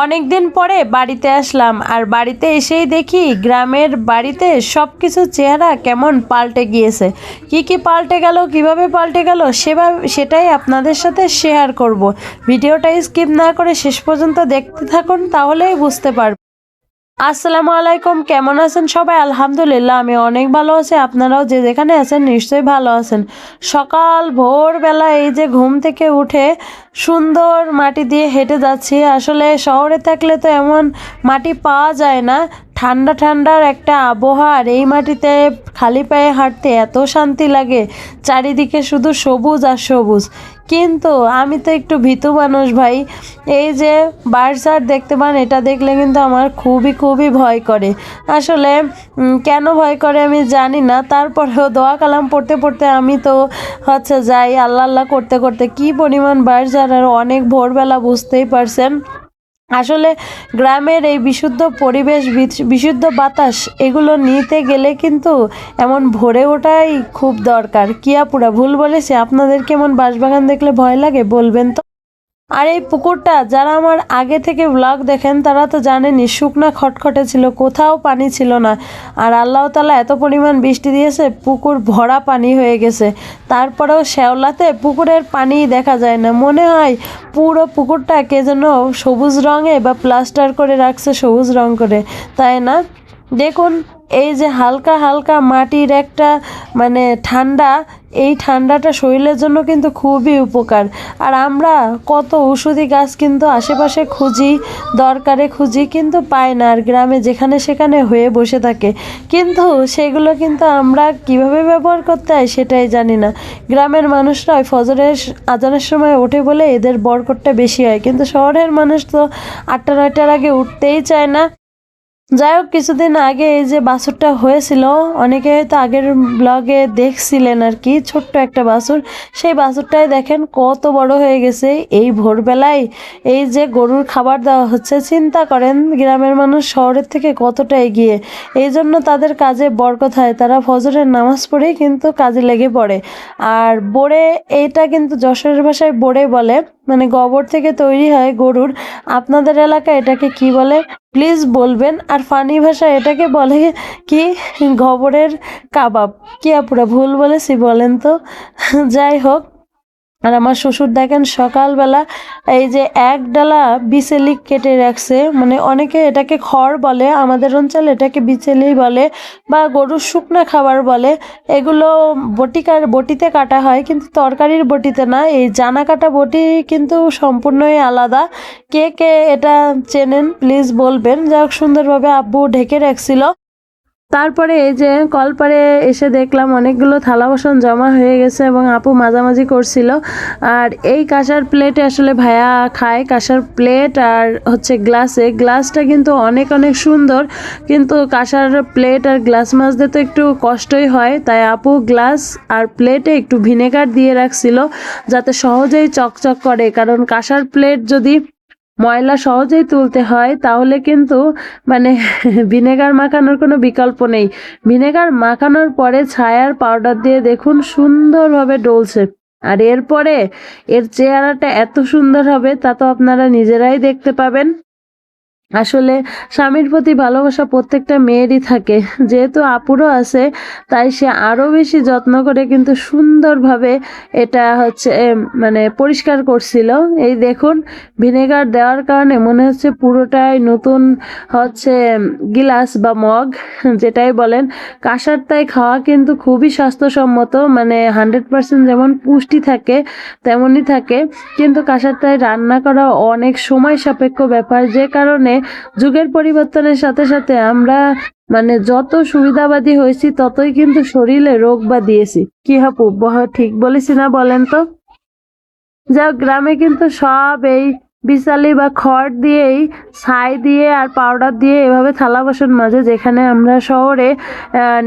অনেক দিন পরে বাড়িতে আসলাম আর বাড়িতে এসেই দেখি গ্রামের বাড়িতে সব কিছু চেহারা কেমন পাল্টে গিয়েছে। কি কি পাল্টে গেল, কীভাবে পাল্টে গেল সেভাবে সেটাই আপনাদের সাথে শেয়ার করব। ভিডিওটা স্কিপ না করে শেষ পর্যন্ত দেখতে থাকুন, তাহলেই বুঝতে পারবেন আসসালামু আলাইকুম, কেমন আছেন সবাই? আলহামদুলিল্লাহ, আমি অনেক ভালো আছি। আপনারাও যে যেখানে আছেন নিশ্চয়ই ভালো আছেন। সকাল, ভোরবেলা এই যে ঘুম থেকে উঠে সুন্দর মাটি দিয়ে হেঁটে যাচ্ছি। আসলে শহরে থাকলে তো এমন মাটি পাওয়া যায় না। ঠান্ডা ঠান্ডার একটা আবহাওয়া আর এই মাটিতে খালি পায়ে হাঁটতে এত শান্তি লাগে, চারিদিকে শুধু সবুজ আর সবুজ। কিন্তু আমি তো একটু ভীতু মানুষ ভাই, এই যে বার্সার দেখতে পান, এটা দেখলে কিন্তু আমার খুবই খুবই ভয় করে। আসলে কেন ভয় করে আমি জানি না, তারপরেও দোয়া কালাম পড়তে পড়তে আমি তো হচ্ছে যাই আল্লাহ আল্লাহ করতে করতে কি পরিমাণ বার্সার আর অনেক ভোরবেলা বুঝতেই পারছেন। আসলে গ্রামের এই বিশুদ্ধ পরিবেশ বিশুদ্ধ বাতাস, এগুলো নিতে গেলে কিন্তু এমন ভরে ওঠাই খুব দরকার। কিয়াপুরা, ভুল বলেছে? আপনাদের কেমন বাঁশবাগান দেখলে ভয় লাগে? বলবেন তো। আর এই পুকুরটা যারা আমার আগে থেকে ব্লগ দেখেন, তারা তো জানেনই, শুকনা খটখটে ছিল, কোথাও পানি ছিল না। আর আল্লাহ তালা এত পরিমাণ বৃষ্টি দিয়েছে, পুকুর ভরা পানি হয়ে গেছে। তারপরেও শ্যাওলাতে পুকুরের পানি দেখা যায় না। মনে হয় পুরো পুকুরটা কে যেন সবুজ রঙে বা প্লাস্টার করে রাখছে, সবুজ রং করে। তাই না? দেখুন এই যে হালকা হালকা মাটির একটা মানে ঠান্ডা, এই ঠান্ডাটা শরীরের জন্য কিন্তু খুবই উপকার। আর আমরা কত ওষুধি গাছ কিন্তু আশেপাশে খুঁজি, দরকারে খুঁজি, কিন্তু পাই না। আর গ্রামে যেখানে সেখানে হয়ে বসে থাকে। কিন্তু সেগুলো কিন্তু আমরা কীভাবে ব্যবহার করতে হয় সেটাই জানি না। গ্রামের মানুষরা ওই ফজরের আজানের সময় ওঠে বলে এদের বরকটটা বেশি হয়। কিন্তু শহরের মানুষ তো আটটা, নয়টার আগে উঠতেই চায় না। যাই হোক কিছুদিন আগে এই যে বাছুরটা হয়েছিল, অনেকে হয়তো আগের ব্লগে দেখছিলেন আর কি, ছোট্ট একটা বাছুর। সেই বাছুরটাই দেখেন কত বড় হয়ে গেছে। এই ভোরবেলায় এই যে গরুর খাবার দেওয়া হচ্ছে, চিন্তা করেন গ্রামের মানুষ শহরের থেকে কতটা এগিয়ে। এই জন্য তাদের কাজে বরকত হয়। তারা ফজরের নামাজ পড়েই কিন্তু কাজে লেগে পড়ে। আর বোড়ে এইটা কিন্তু যশোরের ভাষায় বোড়ে বলে মানে গোবর থেকে তৈরি হয় গরুর। আপনাদের এলাকায় এটাকে কি বলে? প্লিজ বলবেন, আর ফানি ভাষা এটাকে বলে কি গোবরের কাবাব। কি আপুরা, ভুল বলেছি, বলেন তো। যাই হোক আর আমার শ্বশুর দেখেন সকালবেলা এই যে এক ডালা বিচেলি কেটে রাখছে। মানে অনেকে এটাকে খড় বলে, আমাদের অঞ্চলে এটাকে বিচেলি বলে বা গরুর শুকনা খাবার বলে। এগুলো বটিকার বটিতে কাটা হয়, কিন্তু তরকারির বটিতে না। এই জানা কাটা বটি কিন্তু সম্পূর্ণই আলাদা। কে কে এটা চেনেন, প্লিজ বলবেন। যা হোক সুন্দরভাবে আব্বু ঢেকে রাখছিল। তারপরে এই যে কলপারে এসে দেখলাম অনেকগুলো থালা বাসন জমা হয়ে গেছে এবং আপু মাঝামাঝি করছিল। আর এই কাঁসার প্লেটে আসলে ভায়া খায় কাঁসার প্লেট আর হচ্ছে গ্লাসে গ্লাসটা কিন্তু অনেক অনেক সুন্দর, কিন্তু কাঁসার প্লেট আর গ্লাস মাজতে তো একটু কষ্টই হয়। তাই আপু গ্লাস আর প্লেটে একটু ভিনেগার দিয়ে রাখছিল, যাতে সহজেই চকচক করে। কারণ কাঁসার প্লেট যদি ময়লা সহজেই তুলতে হয়, তাহলে কিন্তু মানে ভিনেগার মাখানোর কোনো বিকল্প নেই। ভিনেগার মাখানোর পরে ছায়ার পাউডার দিয়ে দেখুন সুন্দরভাবে ডলছে। আর এরপরে এর চেহারাটা এত সুন্দর হবে, তা তো আপনারা নিজেরাই দেখতে পাবেন। আসলে স্বামীর প্রতি ভালোবাসা প্রত্যেকটা মেয়েরই থাকে। যেহেতু আপুরও আছে, তাই সে আরও বেশি যত্ন করে কিন্তু সুন্দরভাবে এটা হচ্ছে মানে পরিষ্কার করছিল। এই দেখুন, ভিনেগার দেওয়ার কারণে মনে হচ্ছে পুরোটাই নতুন হচ্ছে গিলাস বা মগ, যেটাই বলেন। কাঁসার তাই খাওয়া কিন্তু খুবই স্বাস্থ্যসম্মত মানে হান্ড্রেড পার্সেন্ট যেমন পুষ্টি থাকে, তেমনই থাকে। কিন্তু কাঁসার তাই রান্না করা অনেক সময় সাপেক্ষ ব্যাপার। যে কারণে যুগের পরিবর্তনের সাথে সাথে আমরা মানে যত সুবিধাবাদী হয়েছি, ততই কিন্তু শরীরে রোগ বা দিয়েছি কি হাপু ঠিক বলেছি না বলেন তো? যা গ্রামে কিন্তু সব এই বিচালি বা খড় দিয়েই, ছাই দিয়ে আর পাউডার দিয়ে এভাবে থালা বাসন মাজে, যেখানে আমরা শহরে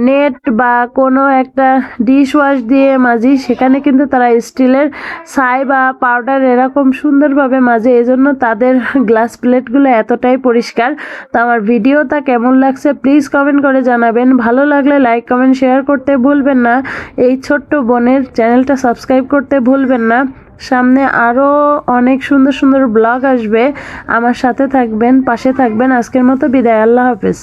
নেট বা কোনো একটা ডিশ ওয়াশ দিয়ে মাজি, সেখানে কিন্তু তারা স্টিলের ছাই বা পাউডার এরকম সুন্দরভাবে মাজে। এজন্য তাদের গ্লাস প্লেটগুলো এতটাই পরিষ্কার। তো আমার ভিডিওটা কেমন লাগছে প্লিজ কমেন্ট করে জানাবেন। ভালো লাগলে লাইক কমেন্ট শেয়ার করতে ভুলবেন না। এই ছোট্ট বোনের চ্যানেলটা সাবস্ক্রাইব করতে ভুলবেন না। সামনে আরও অনেক সুন্দর সুন্দর ব্লগ আসবে। আমার সাথে থাকবেন, পাশে থাকবেন। আজকের মতো বিদায়, আল্লাহ হাফেজ।